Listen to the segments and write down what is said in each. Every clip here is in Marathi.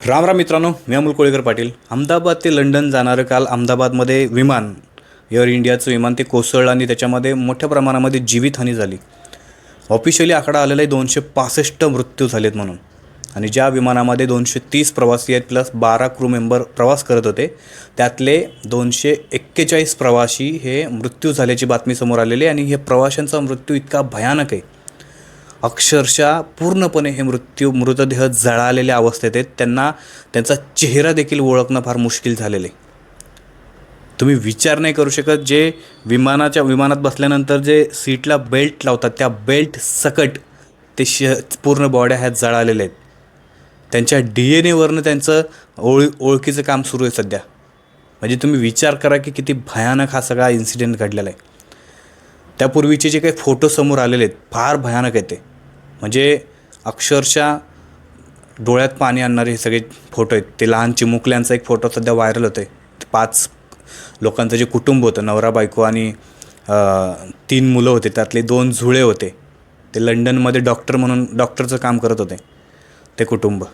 राम राम मित्रांनो मी अमोल कोळीकर पाटील. अहमदाबाद ते लंडन जाणारं काल अहमदाबादमध्ये विमान एअर इंडियाचं विमान ते कोसळलं आणि त्याच्यामध्ये मोठ्या प्रमाणामध्ये जीवितहानी झाली. ऑफिशियली आकडा आलेला आहे दोनशे पासष्ट मृत्यू झालेत म्हणून. आणि ज्या विमानामध्ये दोनशे तीस प्रवासी आहेत प्लस बारा क्रू मेंबर प्रवास करत होते त्यातले दोनशे एक्केचाळीस प्रवासी हे मृत्यू झाल्याची बातमी समोर आलेली आहे आणि हे प्रवाशांचा मृत्यू इतका भयानक आहे. अक्षरशः पूर्णपणे हे मृत्यू मृतदेह जळालेल्या अवस्थेत आहेत. त्यांना त्यांचा चेहरा देखील ओळखणं फार मुश्किल झालेलं आहे. तुम्ही विचार नाही करू शकत जे विमानाच्या विमानात बसल्यानंतर जे सीटला बेल्ट लावतात त्या बेल्ट सकट ते श पूर्ण बॉड्या ह्या जळालेल्या आहेत. त्यांच्या डी एन एवरनं त्यांचं ओळ ओळखीचं काम सुरू आहे सध्या. म्हणजे तुम्ही विचार करा की किती भयानक हा सगळा इन्सिडेंट घडलेला आहे. त्यापूर्वीचे जे काही फोटो समोर आलेले आहेत फार भयानक आहे ते. म्हणजे अक्षरशः डोळ्यात पाणी आणणारे हे सगळे फोटो आहेत. ते लहान चिमुकल्यांचा एक फोटो सध्या व्हायरल होते आहे पाच लोकांचं जे कुटुंब होतं नवरा बायको आणि तीन मुलं होते. त्यातले दोन झुळे होते. ते लंडनमध्ये डॉक्टर म्हणून डॉक्टरचं काम करत होते ते कुटुंब.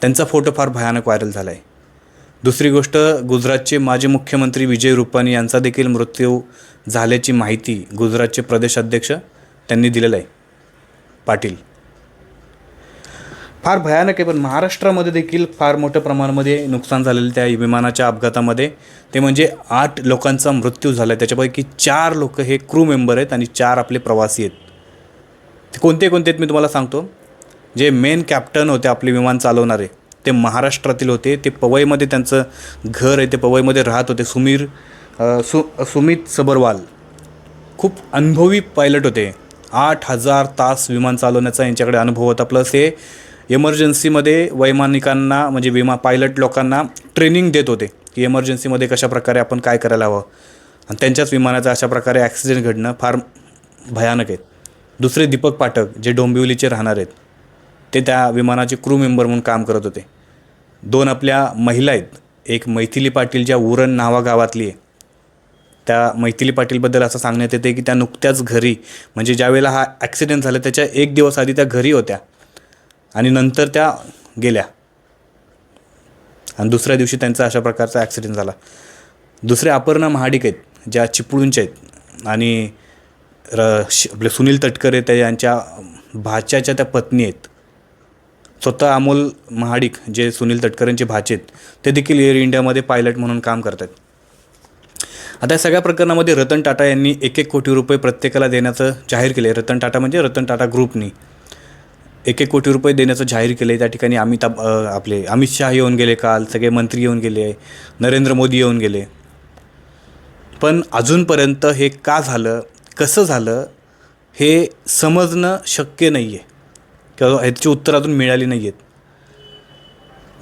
त्यांचा फोटो फार भयानक व्हायरल झाला आहे दुसरी गोष्ट गुजरातचे माजी मुख्यमंत्री विजय रुपानी यांचा देखील मृत्यू झाल्याची माहिती गुजरातचे प्रदेश अध्यक्ष त्यांनी दिलेलं आहे. पाटील. फार भयानक आहे पण महाराष्ट्रामध्ये देखील फार मोठ्या प्रमाणामध्ये नुकसान झालेलं त्या विमानाच्या अपघातामध्ये. ते म्हणजे आठ लोकांचा मृत्यू झाला आहे त्याच्यापैकी चार लोक हे क्रू मेंबर आहेत आणि चार आपले प्रवासी आहेत. ते कोणते कोणते आहेत मी तुम्हाला सांगतो. जे मेन कॅप्टन होते आपले विमान चालवणारे ते महाराष्ट्रातील होते. ते पवईमध्ये त्यांचं घर आहे ते पवईमध्ये राहत होते. सुमीर सु सुमित सबरवाल. खूप अनुभवी पायलट होते. आठ हजार तास विमान चालवण्याचा यांच्याकडे अनुभव होता. प्लस हे एमर्जन्सीमध्ये वैमानिकांना म्हणजे विमा पायलट लोकांना ट्रेनिंग देत होते. की एमर्जन्सीमध्ये कशा प्रकारे आपण काय करायला हवं? आणि त्यांच्याच विमानाचा अशा प्रकारे ॲक्सिडेंट घडणं फार भयानक आहे. दुसरे दीपक पाठक जे डोंबिवलीचे राहणार आहेत ते त्या विमानाचे क्रू मेंबर म्हणून काम करत होते. दोन आपल्या महिला आहेत. एक मैथिली पाटील ज्या उरण नावा गावातली आहे. त्या मैथिली पाटीलबद्दल असं सांगण्यात येते की त्या नुकत्याच घरी म्हणजे ज्यावेळेला हा ॲक्सिडेंट झाला त्याच्या एक दिवस आधी त्या घरी होत्या. आणि नंतर त्या गेल्या. आणि दुसऱ्या दिवशी त्यांचा अशा प्रकारचा ॲक्सिडेंट झाला. दुसरे अपर्णा महाडिक आहेत ज्या चिपळूणच्या आहेत. आणि र श- आपले सुनील तटकरे त्या यांच्या भाच्याच्या त्या पत्नी आहेत. स्वतः अमोल महाडिक जे सुनील तटकरेंचे भाचे आहेत ते देखील एअर इंडियामध्ये पायलट म्हणून काम करतात आता या सगळ्या प्रकरणामध्ये रतन टाटा यांनी एक एक कोटी रुपये प्रत्येकाला देण्याचं जाहीर केलं आहे रतन टाटा म्हणजे रतन टाटा ग्रुपनी. एक एक कोटी रुपये देण्याचं जाहीर केलं आहे त्या ठिकाणी अमिताभ आपले अमित शहा येऊन गेले काल सगळे मंत्री येऊन गेले नरेंद्र मोदी येऊन गेले. पण अजूनपर्यंत हे का झालं कसं झालं हे समजणं शक्य नाही आहे किंवा ह्याची उत्तर अजून मिळाली नाही आहेत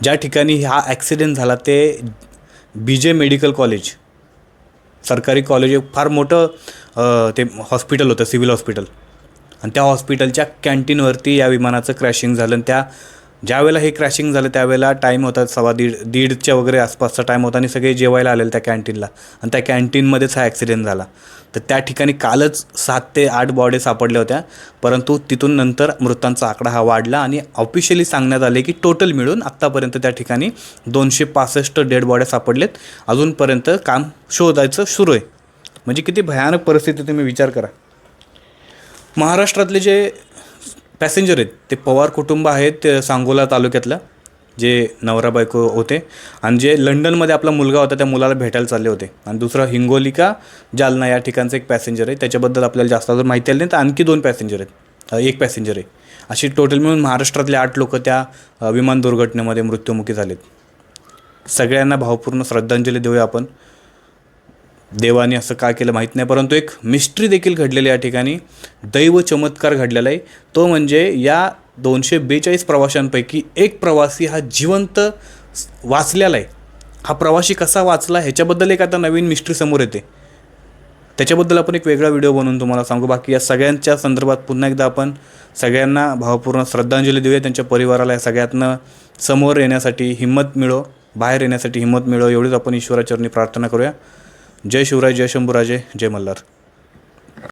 ज्या ठिकाणी हा ॲक्सिडेंट झाला ते बी जे मेडिकल कॉलेज सरकारी कॉलेज एक फार मोठं ते हॉस्पिटल होतं सिव्हिल हॉस्पिटल आणि त्या हॉस्पिटलच्या कॅन्टीनवरती या विमानाचं क्रॅशिंग झालं आणि त्या ज्यावेळेला हे क्रॅशिंग झालं त्यावेळेला टाईम होता सव्वा दीड दीडच्या वगैरे आसपासचा टाईम होता आणि सगळे जेवायला आलेले त्या कॅन्टीनला आणि त्या कॅन्टीनमध्येच हा ॲक्सिडेंट झाला. तर त्या ठिकाणी कालच सात ते आठ बॉडी सापडल्या होत्या. परंतु तिथून नंतर मृतांचा आकडा हा वाढला आणि ऑफिशियली सांगण्यात आले की टोटल मिळून आत्तापर्यंत त्या ठिकाणी दोनशे पासष्ट डेड बॉड्या सापडलेत. अजूनपर्यंत काम शोधायचं सुरू आहे. म्हणजे किती भयानक परिस्थिती तुम्ही विचार करा. महाराष्ट्रातले जे पॅसेंजर आहेत. ते पवार कुटुंब आहेत ते सांगोला तालुक्यातलं जे नवरा बायको होते. आणि जे लंडनमध्ये आपला मुलगा होता त्या मुलाला भेटायला चालले होते. आणि दुसरा हिंगोली का जालना या ठिकाणचं एक पॅसेंजर आहे. त्याच्याबद्दल आपल्याला जास्त अजून माहिती आली नाही. तर आणखी दोन पॅसेंजर आहेत. एक पॅसेंजर आहे. अशी टोटल मिळून महाराष्ट्रातले आठ लोक त्या विमान दुर्घटनेमध्ये मृत्युमुखी झालेत. सगळ्यांना भावपूर्ण श्रद्धांजली देऊया आपण. देवाने असं का केलं माहीत नाही परंतु एक मिस्ट्री देखील घडलेली या ठिकाणी. दैव चमत्कार घडलेला आहे. तो म्हणजे या दोनशे बेचाळीस प्रवाशांपैकी एक प्रवासी हा जिवंत वाचलेला आहे. हा प्रवासी कसा वाचला ह्याच्याबद्दल एक आता नवीन मिस्ट्री समोर येते. त्याच्याबद्दल आपण एक वेगळा व्हिडिओ बनवून तुम्हाला सांगू. बाकी या सगळ्यांच्या संदर्भात पुन्हा एकदा आपण सगळ्यांना भावपूर्ण श्रद्धांजली देऊया. त्यांच्या परिवाराला या सगळ्यातनं समोर येण्यासाठी हिंमत मिळो बाहेर येण्यासाठी हिंमत मिळो एवढीच आपण ईश्वराचरणी प्रार्थना करूया. जय शिवराय जय शंभूराजे जय मल्हार.